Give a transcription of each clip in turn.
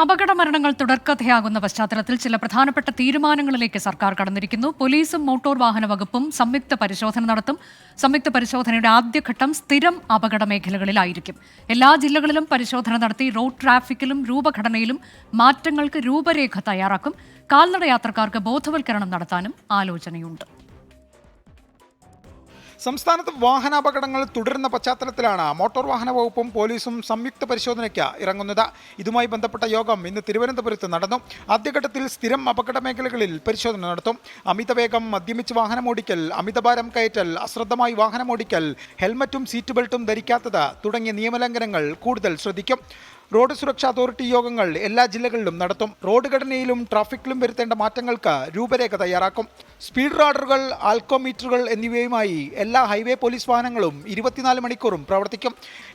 അപകട മരണങ്ങൾ തുടർക്കഥയാകുന്ന പശ്ചാത്തലത്തിൽ ചില പ്രധാനപ്പെട്ട തീരുമാനങ്ങളിലേക്ക് സർക്കാർ കടന്നിരിക്കുന്നു. പോലീസും മോട്ടോർ വാഹന വകുപ്പും സംയുക്ത പരിശോധന നടത്തും. സംയുക്ത പരിശോധനയുടെ ആദ്യഘട്ടം സ്ഥിരം അപകട മേഖലകളിലായിരിക്കും. എല്ലാ ജില്ലകളിലും പരിശോധന നടത്തി റോഡ് ട്രാഫിക്കിലും രൂപഘടനയിലും മാറ്റങ്ങൾക്ക് രൂപരേഖ തയ്യാറാക്കും. കാൽനട യാത്രക്കാർക്ക് ബോധവൽക്കരണം നടത്താനും ആലോചനയുണ്ട്. സംസ്ഥാനത്ത് വാഹനാപകടങ്ങൾ തുടരുന്ന പശ്ചാത്തലത്തിലാണ് മോട്ടോർ വാഹന വകുപ്പും പോലീസും സംയുക്ത പരിശോധനയ്ക്ക് ഇറങ്ങുന്നത്. ഇതുമായി ബന്ധപ്പെട്ട യോഗം ഇന്ന് തിരുവനന്തപുരത്ത് നടന്നു. ആദ്യഘട്ടത്തിൽ സ്ഥിരം അപകട മേഖലകളിൽ പരിശോധന നടത്തും. അമിതവേഗം മദ്യമിച്ച് വാഹനമോടിക്കൽ അമിതഭാരം കയറ്റൽ അശ്രദ്ധമായി വാഹനമോടിക്കൽ ഹെൽമറ്റും സീറ്റ് ബെൽറ്റും ധരിക്കാത്തത് തുടങ്ങിയ നിയമലംഘനങ്ങൾ കൂടുതൽ ശ്രദ്ധിക്കും. റോഡ് സുരക്ഷാ അതോറിറ്റി യോഗങ്ങൾ എല്ലാ ജില്ലകളിലും നടത്തും. റോഡ് ഘടനയിലും ട്രാഫിക്കിലും വരുത്തേണ്ട മാറ്റങ്ങൾക്ക് രൂപരേഖ തയ്യാറാക്കും. സ്പീഡ് റാഡറുകൾ ആൽക്കോമീറ്ററുകൾ എന്നിവയുമായി എല്ലാ ഹൈവേ പോലീസ് വാഹനങ്ങളും ഇരുപത്തിനാല് മണിക്കൂറും പ്രവർത്തിക്കും.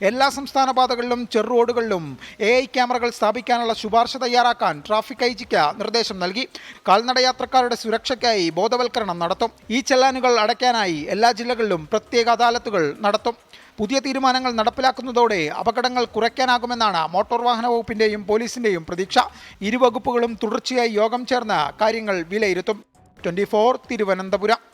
എല്ലാ സംസ്ഥാന പാതകളിലും ചെറു റോഡുകളിലും എ ഐ ക്യാമറകൾ സ്ഥാപിക്കാനുള്ള ശുപാർശ തയ്യാറാക്കാൻ ട്രാഫിക് ഐ ജിക്ക് നിർദ്ദേശം നൽകി. കാൽനടയാത്രക്കാരുടെ സുരക്ഷയ്ക്കായി ബോധവൽക്കരണം നടത്തും. ഈ ചെല്ലാനുകൾ അടയ്ക്കാനായി എല്ലാ ജില്ലകളിലും പ്രത്യേക അദാലത്തുകൾ നടത്തും. പുതിയ തീരുമാനങ്ങൾ നടപ്പിലാക്കുന്നതോടെ അപകടങ്ങൾ കുറയ്ക്കാനാകുമെന്നാണ് മോട്ടോർ വാഹന വകുപ്പിന്റെയും പോലീസിന്റെയും പ്രതീക്ഷ. ഇരുവകുപ്പുകളും തുടർച്ചയായി യോഗം ചേർന്ന് കാര്യങ്ങൾ വിലയിരുത്തും. ട്വന്റി തിരുവനന്തപുരം.